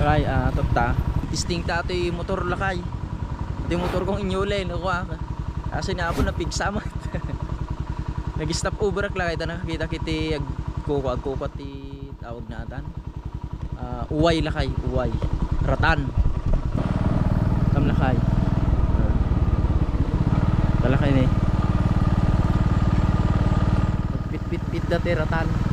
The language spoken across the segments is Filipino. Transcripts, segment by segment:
Lakay, ah, tata. Testing ta ito yung motor lakay. Ito yung motor kong inyulay. Naku ah. Kasi nga po napigsa. Nag-stop over ak lakay. Ito nakakita kiti ag kuko ti tawag na atan. Ah, uway lakay, uway. Ratan. Tam lakay. Talakay ni. Pit pit pit dati ratan.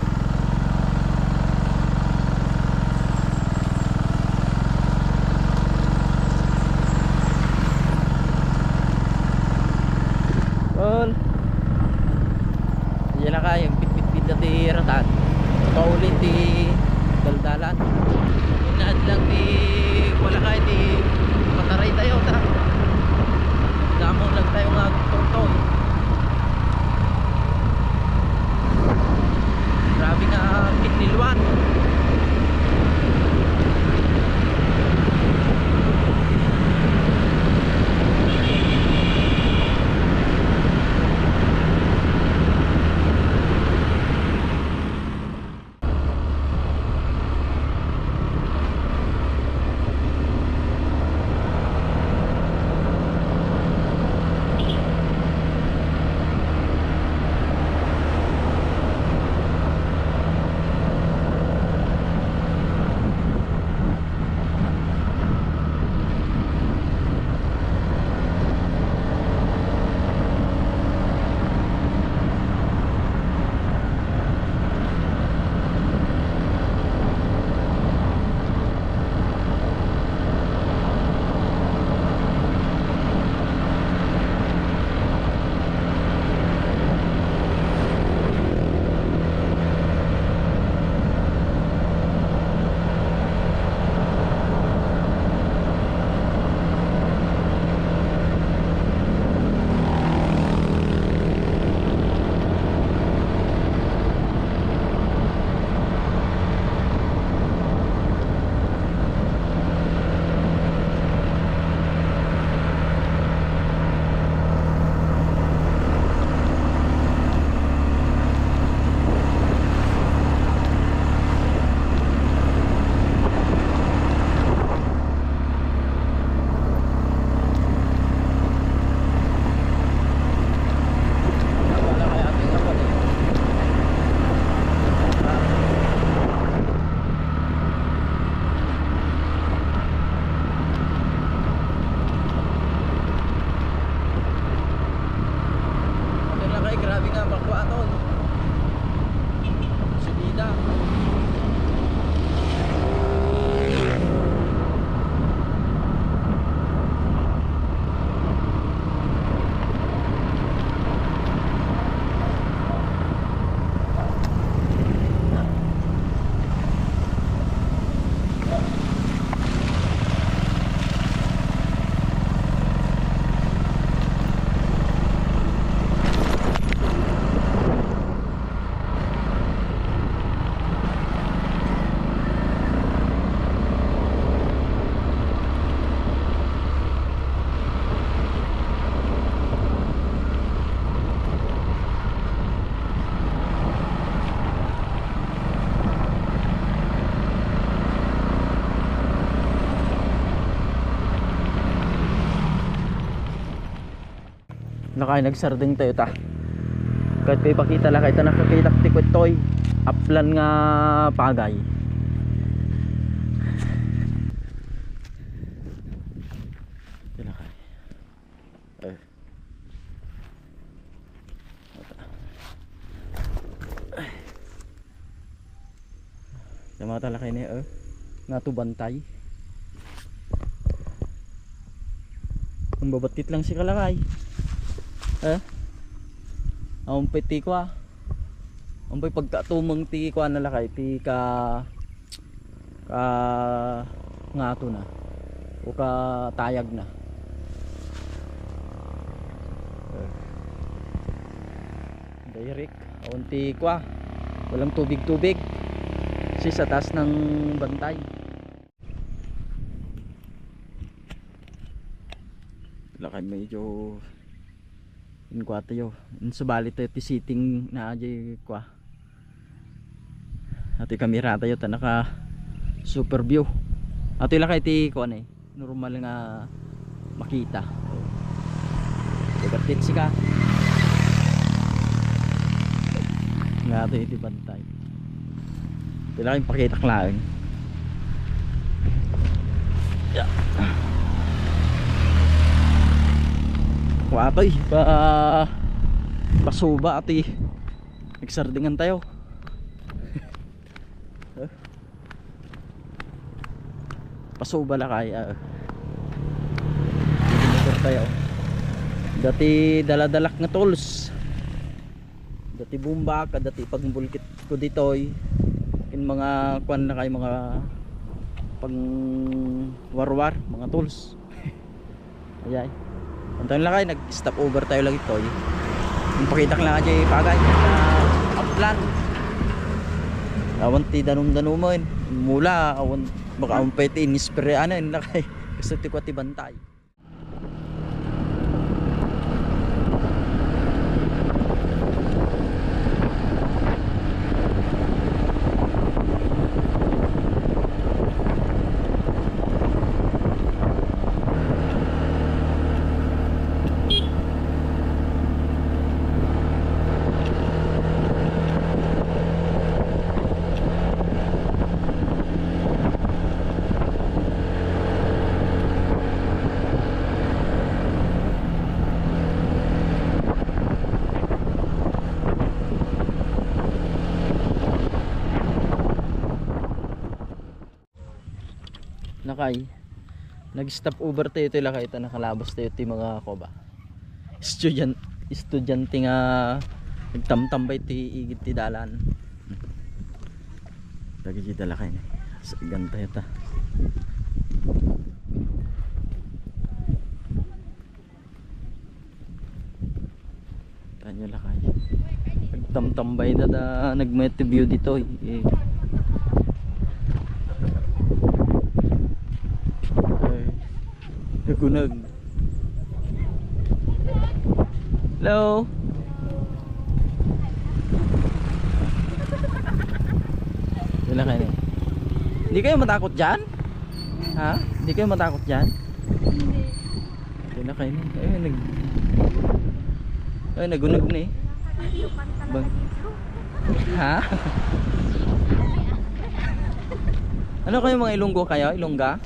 Nakay nagsarding tayo ta. Kahit kay pakita lang kahit nakakita tikot toy. Aplan nga pagay. Sila kay. Eh. Namata lakay ni eh. Nga to bantay. Ang babatit lang si kalakay. Eh? Ang piti ko ah. Ang pay pagkatumang ti ko na lakay ti ka ka ngato na o ka tayag na. Direct, awan ti ko ah. Walang tubig-tubig. Si sa taas ng bantay. Lakay medyo in kwa tayo in subali tayo ti sitting na aja kwa ati kamera tayo ta naka super view Ato ila kay ti ano eh. Normal nga makita. Degatit si ka. Nga ato iti bantay. Ila kay pakita klaeng. Yeah. Watoy pa pasuba ati. Nagsardingan tayo. Pasuba la kaya motor tayo. Dati daladalak nga tools. Dati bumbak dati pagbulkit ko ditoy. In mga kwan na kay mga pang warwar mga tools. Ayay Antayin lang kayo, nag-stop over tayo lang ito. Yung pakita lang kayo pagay na upland. Awan ti danum-danuman. Mula, awan, baka awan pa iti inispire, ano, yun lang kayo. Gusto ti ko ti bantay. Nakay. Nag-stop over tayo ito lakay ito nakalabas tayo ito mga ko ba. Student estudyante nga nagtamtambay ti igit ti dalan. Lagi kita lakay ni. Sa ganta ita. Tanyo lakay. Nagtamtambay da da nagmet view dito eh. Ay, nagunag. Hello? Wala kayo na. Hindi kayo matakot dyan? Ha? Hindi kayo matakot dyan? Hindi. Wala kayo na. Ay, nag... Ay, nagunag na eh. Bang... Ha? ano kayo mga Ilonggo kayo? Ilongga?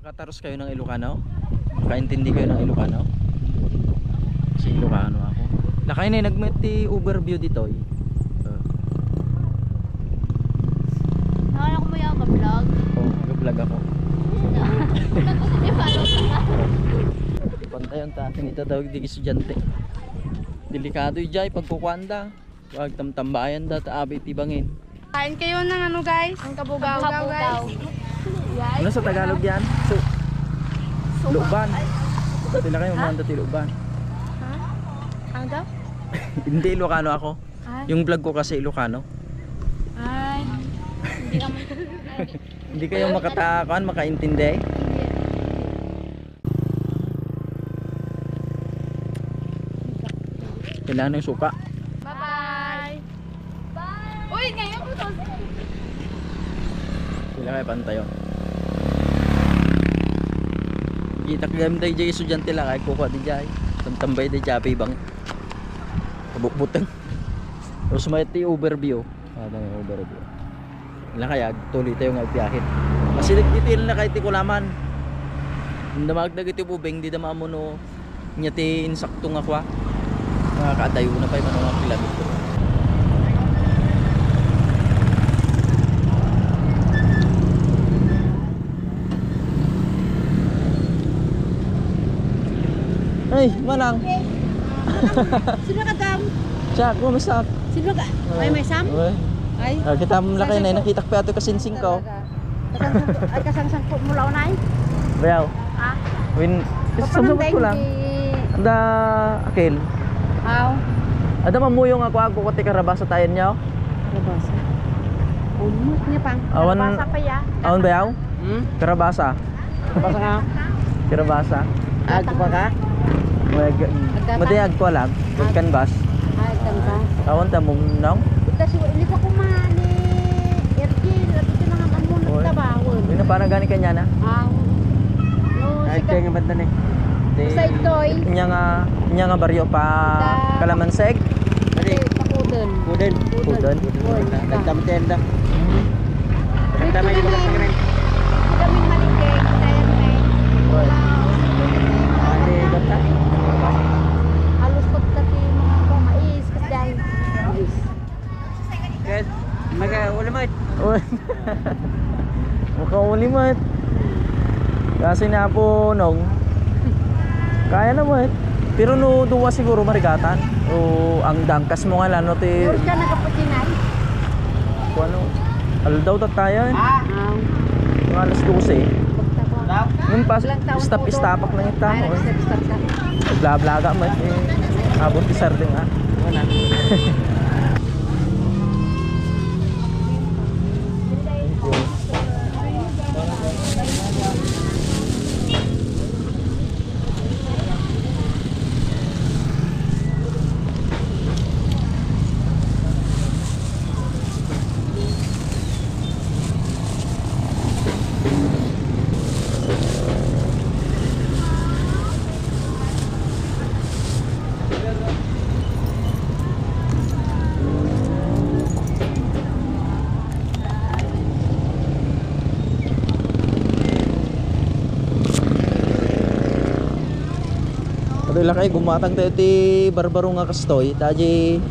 Makataros kayo ng Ilocano? Makaintindi kayo ng Ilocano? Kasi Ilocano ako. Lakay na nagmet ti overview dito eh. Uh, Nakala ko mo yung vlog. oh, nag-vlog ako. Pantayon ta atin ito tawag di estudyante. Delikado yung jay pagkukwanda. Wag tamtambayan da ta abi tibangin. Kain kayo ng ano guys? Ang kabugaw, Kabugaw. Ano sa Tagalog yan? So, Luban. Na kayo umanda ti Luban. Ano daw? Hindi Ilocano ako. Ay. Yung vlog ko kasi Ilocano. Ay. Hindi ka. Hindi kayo makatakan, makaintindi. Kailangan ng suka. Bye-bye. Bye. Uy, ngayon ko to. Sila kayo pantayo. Kita gam day jay estudyante lang ay kukuha di jay. Tantambay di japi bang. Kabukbutang. Tapos may ti overview. Ah, may overview. Wala kaya tuloy tayo nga biyahe. Kasi nagtitil na kahit ti kulaman. Hindi mag nagiti ubeng di dama mo no nya ti insakto nga kwa. Nakakatayo na pa yung mga kilometro. Ay, manang. Sino ka dam? Jack, kumusta? Sino ka? May may sam? Ay. Ah, kita mo lakay na nakita ko pa ato kasinsing ko. Ay kasangsang po mula unay. Bayaw. Ah. Win Sumabot ko lang. Anda akil. Aw. Ada mamuyong ako ako kote karabasa tayo niyo. Rabasa. Umut niya pang. Awan- Rabasa pa ya. Aon bayaw? Hmm? Karabasa. Rabasa nga. Karabasa. Agto pa ka? Madayag ko lang. Canvas. Ay, tangka. Awan ta mong nang. Ito si Wili pa kumani. Ergil, at ito mga paano gani kanya na? Ang no, Kahit kaya nga banda na eh. sa itoy, Inya nga, inya nga baryo pa Kalamanseg. Mali. pakudon. Kuden. Kuden. Nagdamtenda. Dito Nagdamay di ba namin, kasi karen? kaming maligay, kaya may Mali, bata. halos ko dati mga ko mais kasi dahil mais. Kahit mag-ulamay. Uy. Ulimat. Kasi na po nung kaya naman. Pero no duwa siguro marigatan. O ang dangkas mo nga lano ti Puro siya nagkaputinay. kung ano. Alo daw tayo. Ah! Ang Mga alas 12. Daw. Yung pas stop istapak lang ita. Ay, nag-step-step ka. Bla bla ka mo. Eh, abot ti sarding ah. Wala. Kayo gumatang tayo ti barbaro nga kastoy. Taji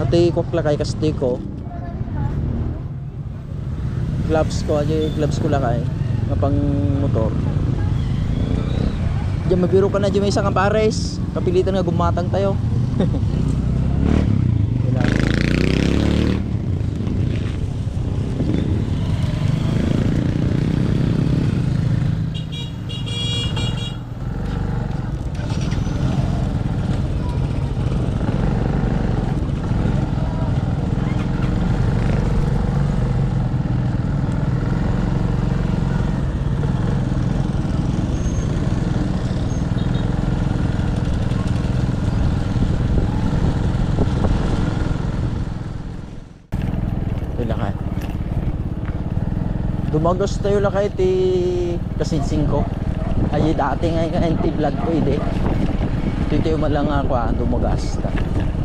ati kokla kay kastoy ko. Gloves ko, aji gloves ko lakay. Nga pang motor. Diyan mabiro ka na diyan may isang pares. Kapilitan nga gumatang tayo. Wala. Ito lakay. Dumagos tayo lakay ti kasinsing ko. Ay dati nga nga anti vlog ko ide. Titayo man lang ako ah, dumagas.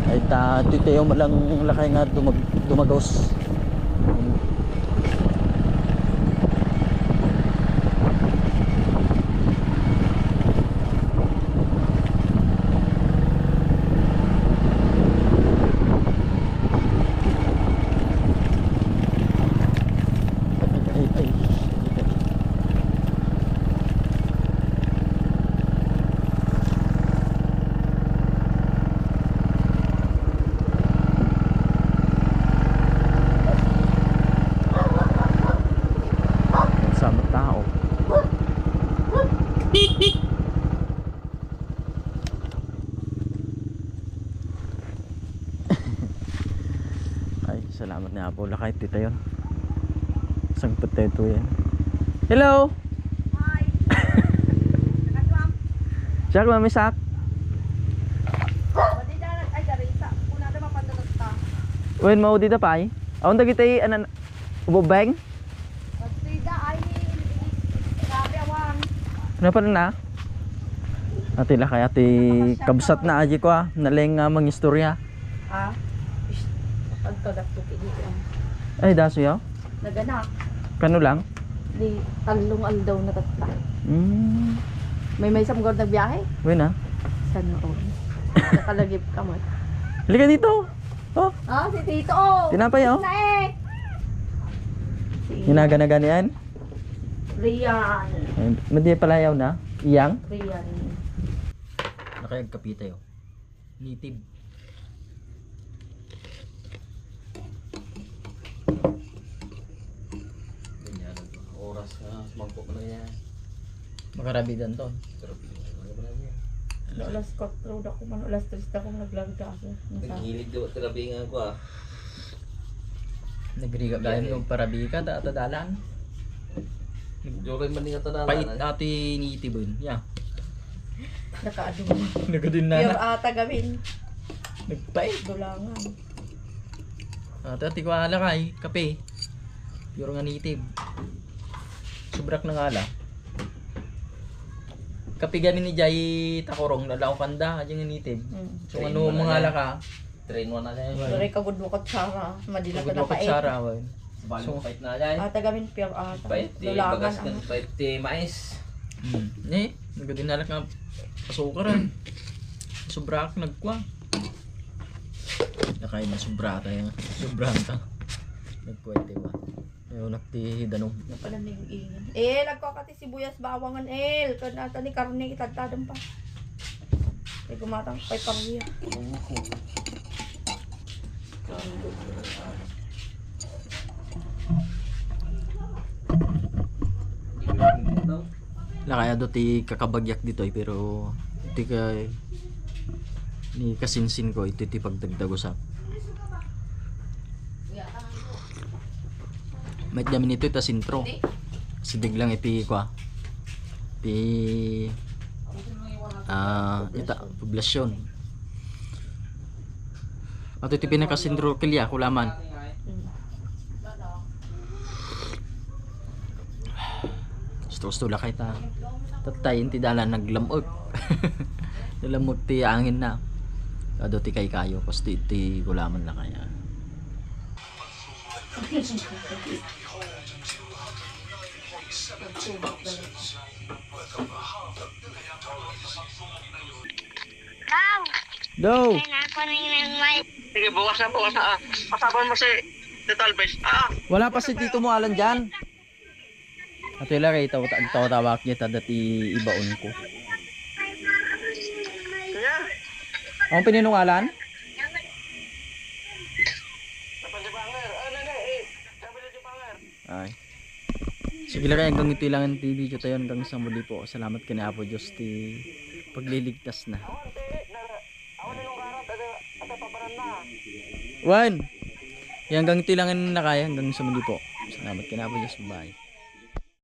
Ay ta titayo man lang lakay nga dumag, dumagos. Ay, ay, ay. Sama tao. Ay, salamat na po. Lakay tita yun. Isang potato yan. Hello! Hi! Siya, mami sak. Wen mau dito pa ay. Aon dagi tay anan ubobeng? Ano pa na? Ati la kaya ti kabsat na aji ko ah. Naleng nga mang istorya. Ah, pagkagakto kini ang Ay daso yaw. naganak. Kano lang? Di talong aldaw na tatta. Mm. May may isang gawad nagbiyahe? Wen ah. San mo? Nakalagip ka mo. Halika dito. Oh, Ah, si Tito! oh. tinapay oh. Na eh! Si Ginaganagan yan. Rian. Ay, Madi palayaw na. Iyang. Rian. Nakayag kapita yo. Native. Ganyan. Oras na. Sumangko mo na yan. Makarabidan to. Ano? Alas 4 ako man, alas 3 ako naglagda ako. Nasa Naghilig daw terapingan ko ah. Nagriga gaya ng parabika ta atadalan. Jokoy man nga tanan. Pait ati ni Tibon. Ya. nakaadong. Nagadin Pure na. ata gawin. Nagpait. Dulangan. Ate ati ko ala kay kape. Pure nga native. Subrak na nga lang. Kapigan ni Jay Takorong nalaw kanda yung nga native. So Train ano mo mga yan. laka? Train mo na yan. Dari ka gud mo kat Sara. Madila ka na Pagod pa ko Sara wan. Bali So- mo fight na yan. Ah, tagamin pure ata. Fight di Dulangan bagas fight di mais. Hmm. Eh, nagadinalak nga pasukaran. Subrak nagkwa. Nakain na sobra tayo. Sobranta. Nagkwente ba? Ayaw nakti danong. Napalamig ingan. Eh, nagkakati sibuyas bawangan el. Kanata ni karne itadtadan pa. Eh, gumatang pay panghiya. La kaya do ti kakabagyak dito eh, pero ti ka ni kasinsin ko ito ti pagdagdag usap. Met gamin ito ita sintro. Sidig lang iti kwa. Ti ah ita poblasyon. Ato iti pinakasintro kilya kulaman. Gusto gusto la kay ta. Tatay ti dalan naglamog. Nalamog ti angin na. Ado ti kay kayo pasti ti gulaman na kaya. Go! Sige, bukas na, bukas na. Ah. Kasaban mo si Total Base. Ah, Wala pa si Tito mo alan dyan. At wala kay taw taw tawak niya dati ibaon ko. Si Banger. Ay. Sige lang hanggang ito lang ang video tayo hanggang sa muli po. Salamat kay Apo Diyos ti pagliligtas na. Na- na na. One. Hanggang ito lang ang nakaya hanggang sa muli po. Salamat kay Apo Diyos. Bye.